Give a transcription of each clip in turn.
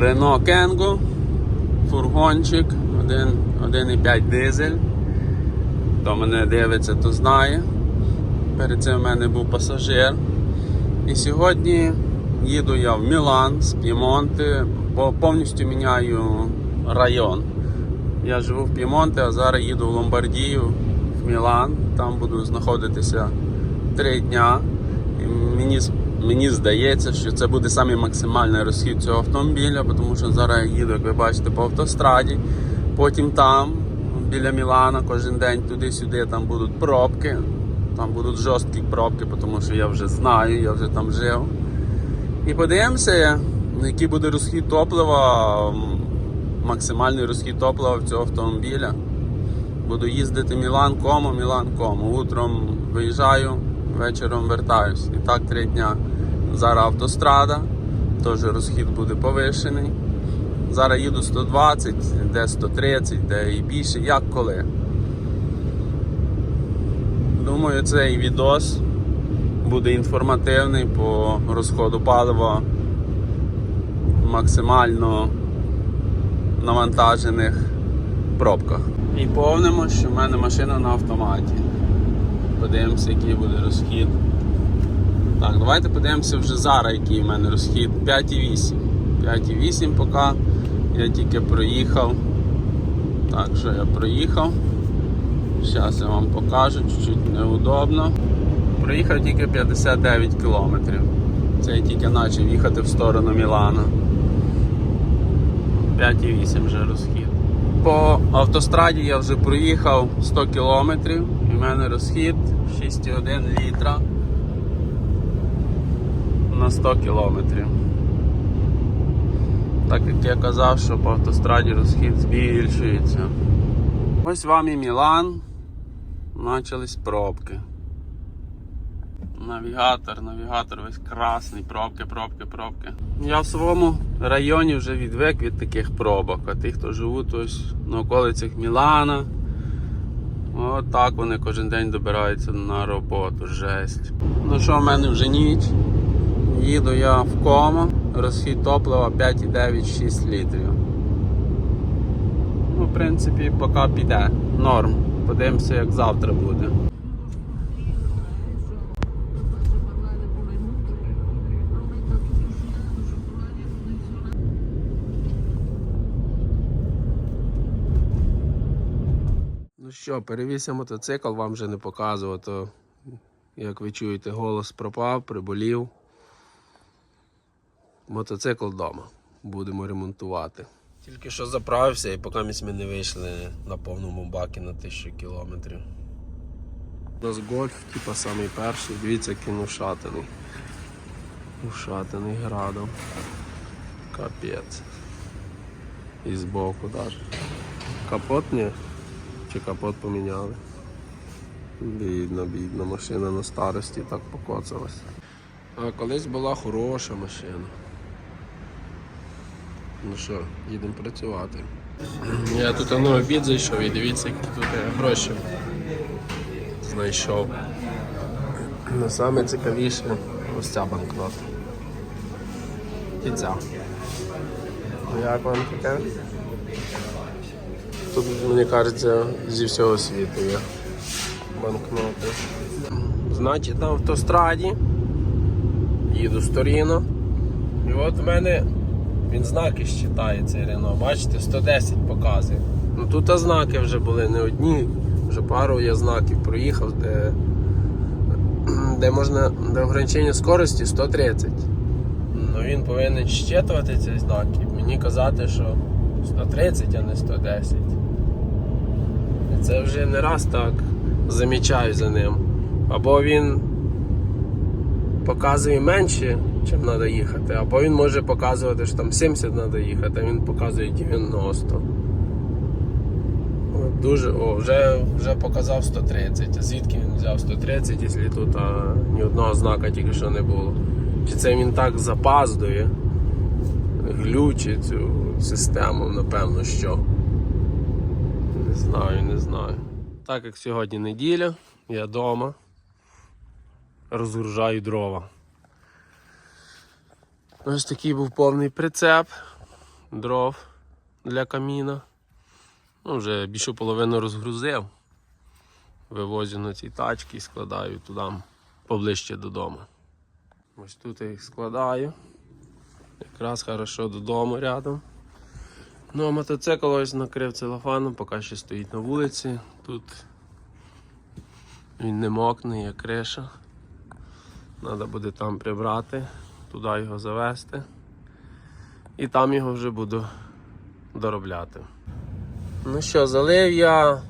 Renault Kangoo, фургончик, 1,5 дизель. Хто мене дивиться, то знає. Перед цим в мене був пасажир. І сьогодні їду я в Мілан з П'ємонти, бо повністю міняю район. Я живу в П'ємонте, а зараз їду в Ломбардію, в Мілан. Там буду знаходитися три дня. І мені, мені здається, що це буде самий максимальний розхід цього автомобіля, тому що зараз я їду, як ви бачите, по автостраді. Потім там, біля Мілана, кожен день туди-сюди, там будуть пробки. Там будуть жорсткі пробки, тому що я вже знаю, я вже там жив. І подивимося, який буде розхід топлива, максимальний розхід топлива в цього автомобіля. Буду їздити Мілан Комо, Мілан Комо. Утром виїжджаю, вечором вертаюсь. І так три дня. Зараз автострада, теж розхід буде повишений. Зараз їду 120, де 130, де і більше, як коли. Думаю, цей відос буде інформативний по розходу палива максимально навантажених пробках. І повнимо, що в мене машина на автоматі. Подивимося, який буде розхід. Так, давайте подивимося вже зараз, який в мене розхід. 5,8. 5,8 поки я тільки проїхав. Так, що я проїхав. Зараз я вам покажу, чуть-чуть неудобно. Проїхав тільки 59 кілометрів. Це я тільки почав їхати в сторону Мілана. 5,8 вже розхід. По автостраді я вже проїхав 100 кілометрів в мене розхід 6,1 літра на 100 кілометрів. Так як я казав, що по автостраді розхід збільшується. Ось вам і Мілан. Почались пробки. Навігатор, навігатор весь красний, пробки, пробки, пробки. Я в своєму районі вже відвик від таких пробок, а ті, хто живуть ось на околицях Мілана, от вони кожен день добираються на роботу. Жесть. Ну що, в мене вже ніч. Їду я в кома, розхід топлива 5,9-6 літрів. Ну, в принципі, поки піде. Норм. Подивимося, як завтра буде. Ну що, перевівся мотоцикл, вам вже не показував, то як ви чуєте, голос пропав, приболів. Мотоцикл вдома. Будемо ремонтувати. Тільки що заправився і поки ми не вийшли на повному бакі на 1000 кілометрів. У нас гольф, типа самий перший, дивіться, який ушатаний. Ушатаний градом. Капець. І збоку навіть. Капот ні? Чи капот поміняли? Бідна, бідна машина на старості так покоцалась. А колись була хороша машина. Ну що, їдемо працювати. Я тут на обід зайшов і дивіться, які тут я гроші знайшов. Ну, саме цікавіше ось ця банкнота. І ця. Ну як вам таке? Тут, мені кажеться, зі всього світу є банкноти. Значить, на автостраді їду з Торіно. І от в мене він знаки щитає цей Рено. Бачите, 110 показує. Ну тут знаки вже були не одні, вже пару я знаків проїхав, де, де можна де ограничення скорості 130. Ну він повинен щитувати ці знаки. Мені казати, що 130, а не 110. Це вже не раз так замічаю за ним. Або він показує менше, чим треба їхати, або він може показувати, що там 70 треба їхати, а він показує 90. Дуже, о, вже, вже показав 130. А звідки він взяв 130, якщо тут а, ні одного знака тільки що не було? Чи це він так запаздує, глючить цю систему, напевно, що. Знаю, не знаю. Так як сьогодні неділя, я вдома розгружаю дрова. Ось такий був повний прицеп. дров для каміна. Ну, вже більшу половину розгрузив. Вивозю на ці тачки і складаю туди поближче додому. Ось тут я їх складаю. Якраз хорошо додому рядом. Ну а мотоцикл ось накрив целофаном, поки ще стоїть на вулиці. Тут він не мокне, є криша. Треба буде там прибрати, туди його завести. І там його вже буду доробляти. Ну що, залив я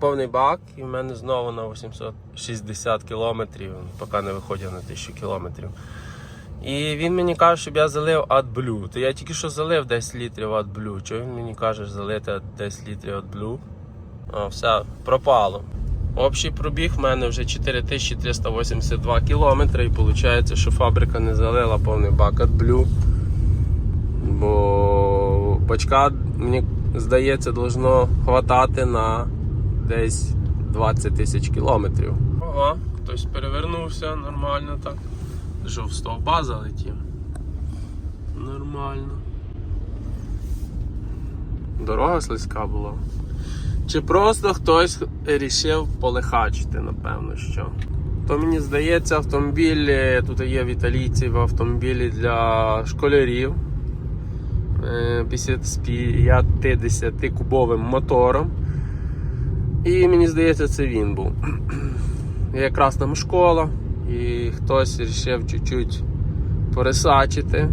повний бак і в мене знову на 860 кілометрів, поки не виходив на 1000 кілометрів. І він мені каже, щоб я залив AdBlue. То я тільки що залив 10 літрів AdBlue. Чого він мені каже залити 10 літрів AdBlue? А, все, пропало. Общий пробіг в мене вже 4382 кілометри і виходить, що фабрика не залила повний бак AdBlue. Бо бачка, мені здається, должно хватати на десь 20 тисяч кілометрів. Ага, хтось перевернувся нормально так. Що в стовба залетів. Нормально. Дорога слизька була. Чи просто хтось вирішив полихачити, напевно, що. То мені здається, автомобіль, е, тут є в італійців автомобілі для школярів е, 50 з 50 кубовим мотором. І мені здається, це він був. Якраз там школа, і хтось вирішив чуть-чуть пересачити.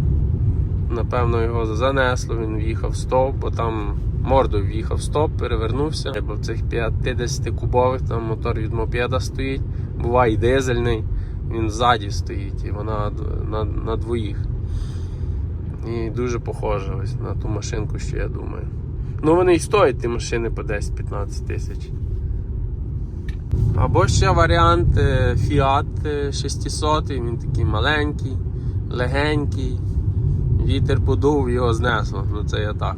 Напевно, його занесло, він в'їхав в стовп, бо там мордою в'їхав в стовп, перевернувся. Бо в цих 50 кубових там мотор від мопеда стоїть, буває і дизельний, він ззаді стоїть, і вона на, на двоїх. І дуже похоже ось на ту машинку, що я думаю. Ну вони і стоять ті машини по 10-15 тисяч. Або ще варіант е, Fiat е, 600, він такий маленький, легенький. Вітер подув, його знесло. Ну це я так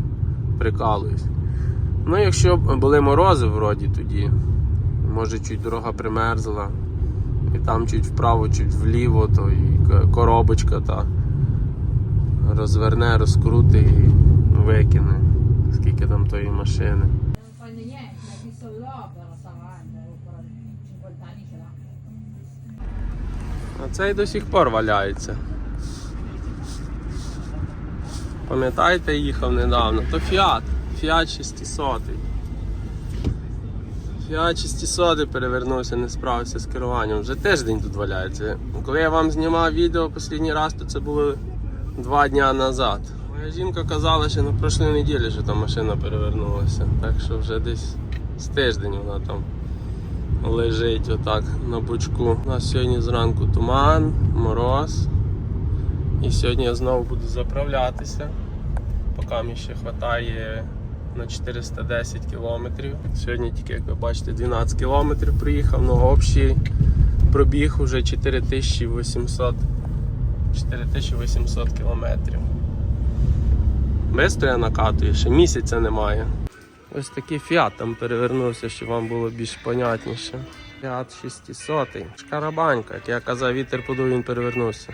прикалуюсь. Ну, якщо були морози вроді тоді, може чуть дорога примерзла, і там чуть вправо, чуть вліво, то і коробочка та розверне, розкрути і викине. Скільки там тої машини. Цей до сих пор валяється. Пам'ятаєте, їхав недавно? То Fiat. Fiat 600. Fiat 600 перевернувся, не справився з керуванням. Вже тиждень тут валяється. Коли я вам знімав відео останній раз, то це було два дні назад. Моя жінка казала, що на прошлій неділі що там машина перевернулася. Так що вже десь з тиждень вона там лежить отак на бочку. У нас сьогодні зранку туман, мороз. І сьогодні я знову буду заправлятися. Поки мені ще вистачає на 410 кілометрів. Сьогодні тільки, як ви бачите, 12 кілометрів приїхав, але общий пробіг уже 4800 4800 кілометрів. Бистро я накатую, ще місяця немає. Ось такий фіат там перевернувся, щоб вам було більш понятніше. Фіат 600. Шкарабанька, як я казав, вітер подув, він перевернувся.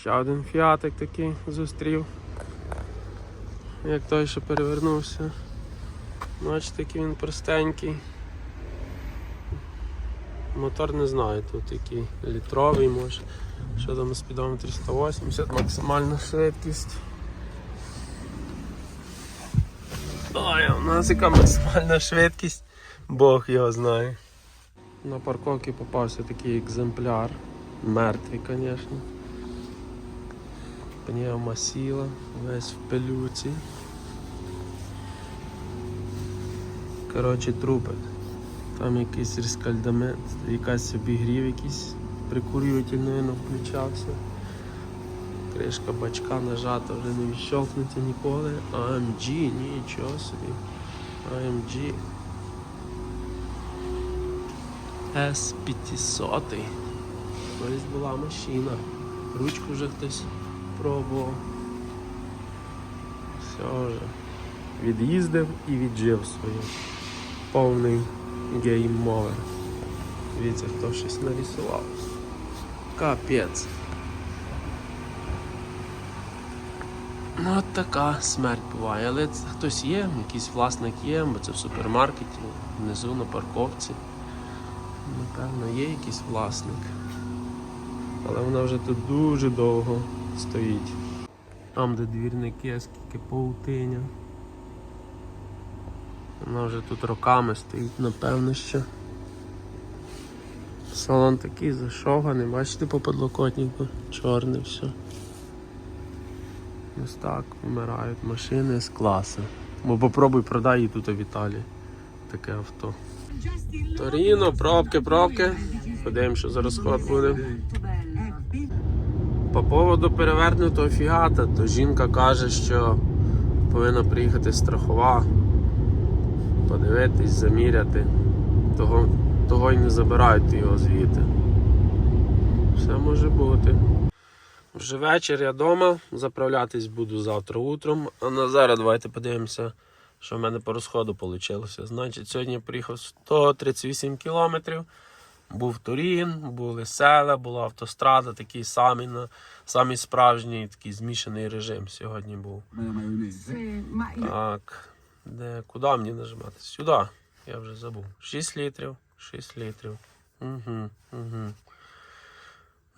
Ще один фіатик такий зустрів. Як той, що перевернувся. Бачите, який він простенький. Мотор не знаю, тут який літровий може. Що там спідометр 180, максимальна швидкість. Ой, у нас яка максимальна швидкість, Бог його знає. На парковці попався такий екземпляр. Мертвий, звісно. Пневма сіла, весь в пилюці. Коротше, трупик. Там якийсь рескальдамент, якась обігрів якийсь прикурювательний не включався. Кришка бачка нажата, вже не відщолкнеться ніколи. AMG, нічого собі. AMG. S500. Колись була машина. Ручку вже хтось пробував. Все вже. Від'їздив і віджив свою. Повний гейм-овер. Дивіться, хто щось нарисував. Капець. Ну, от така смерть буває. Але це хтось є, якийсь власник є, бо це в супермаркеті, внизу на парковці. Напевно, є якийсь власник. Але вона вже тут дуже довго стоїть. Там, де двірники, скільки паутиня. Вона вже тут роками стоїть, напевно, що. Салон такий зашоганий, бачите по подлокотнику, чорне все. Ось так вмирають машини з класу. Бо попробуй продай її тут в Італії. Таке авто. Торіно, пробки, пробки. Подивимо, що за розход буде. По поводу перевернутого фіата, то жінка каже, що повинна приїхати страхова, подивитись, заміряти. Того, того й не забирають його звідти. Все може бути. Вже вечір я вдома, заправлятись буду завтра утром. А на зараз давайте подивимося, що в мене по розходу вийшло. Значить, сьогодні я приїхав 138 кілометрів. Був Турін, були села, була автострада, такий самий, на- самий справжній, такий змішаний режим сьогодні був. Так, де, куди мені нажимати? Сюди. Я вже забув. 6 літрів. 6 літрів. Угу, угу.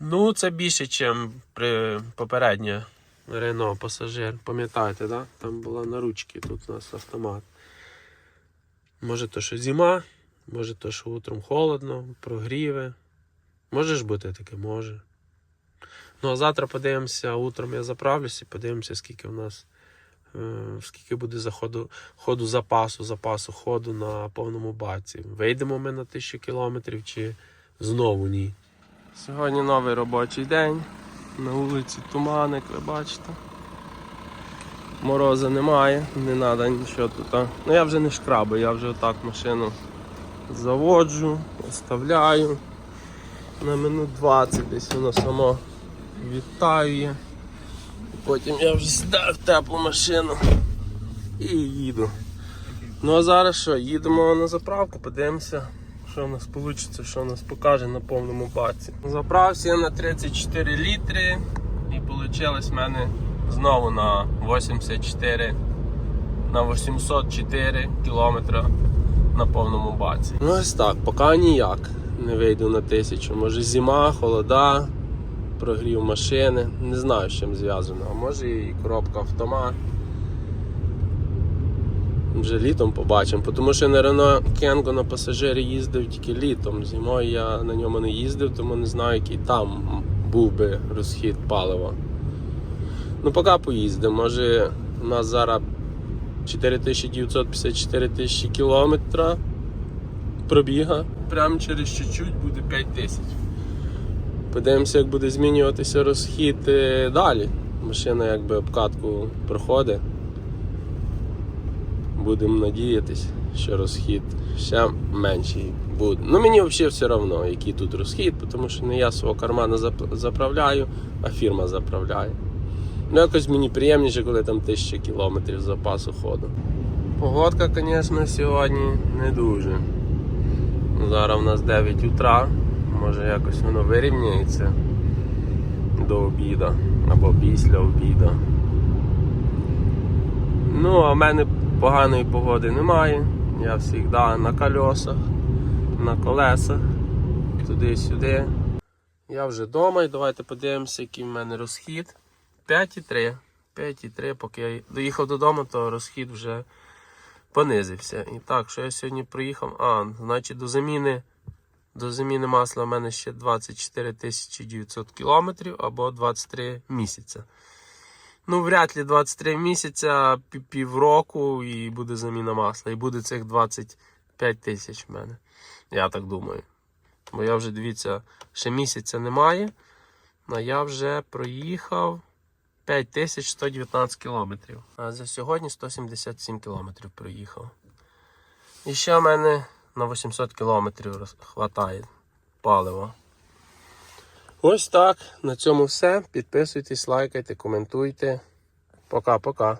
Ну, це більше, ніж при попереднє Рено пасажир. Пам'ятаєте, да? Там була на ручці, тут у нас автомат. Може то, що зима, може то, що утром холодно, прогріви. Може ж бути таке, може. Ну а завтра подивимося, утром я заправлюся і подивимося, скільки в нас е, скільки буде заходу ходу запасу, запасу ходу на повному баці. Вийдемо ми на тисячу кілометрів чи знову ні. Сьогодні новий робочий день. На вулиці туман, як ви бачите. Мороза немає, не треба нічого тут. Ну я вже не шкрабаю, я вже отак машину заводжу, оставляю. На минут 20 десь воно само відтаює. Потім я вже сідаю в теплу машину і їду. Ну а зараз що, їдемо на заправку, подивимося, що в нас вийде, що в нас покаже на повному баці. Заправся я на 34 літри і вийшло в мене знову на 84 на 804 кілометри на повному баці. Ну ось так, поки ніяк не вийду на тисячу. Може зима, холода, прогрів машини. Не знаю, з чим зв'язано. А може і коробка автомат. Вже літом побачимо, тому що на Renault Kangoo на пасажирі їздив тільки літом. Зимою я на ньому не їздив, тому не знаю, який там був би розхід палива. Ну, поки поїздимо. Може у нас зараз 4954 тисячі кілометра пробіга. Прямо через чуть-чуть буде 5 тисяч. Подивимося, як буде змінюватися розхід е, далі. Машина якби обкатку проходить. Будемо надіятись, що розхід ще менший буде. Ну мені взагалі все одно, який тут розхід, тому що не я свого кармана зап- заправляю, а фірма заправляє. Ну якось мені приємніше, коли там 1000 кілометрів запасу ходу. Погодка, звісно, сьогодні не дуже. Зараз у нас 9 утра, може якось воно вирівняється до обіду або після обіду. Ну, а в мене поганої погоди немає. Я завжди на колесах, на колесах, туди-сюди. Я вже вдома і давайте подивимося, який в мене розхід. 5,3. 5,3. Поки я доїхав додому, то розхід вже понизився. І так, що я сьогодні приїхав. А, значить до заміни. До заміни масла в мене ще 24 900 кілометрів або 23 місяця. Ну, вряд ли 23 місяця, півроку і буде заміна масла. І буде цих 25 тисяч в мене. Я так думаю. Бо я вже, дивіться, ще місяця немає. А я вже проїхав 5119 кілометрів. А за сьогодні 177 кілометрів проїхав. І ще в мене на 800 кілометрів хватає палива. Ось так. На цьому все. Підписуйтесь, лайкайте, коментуйте. Пока-пока.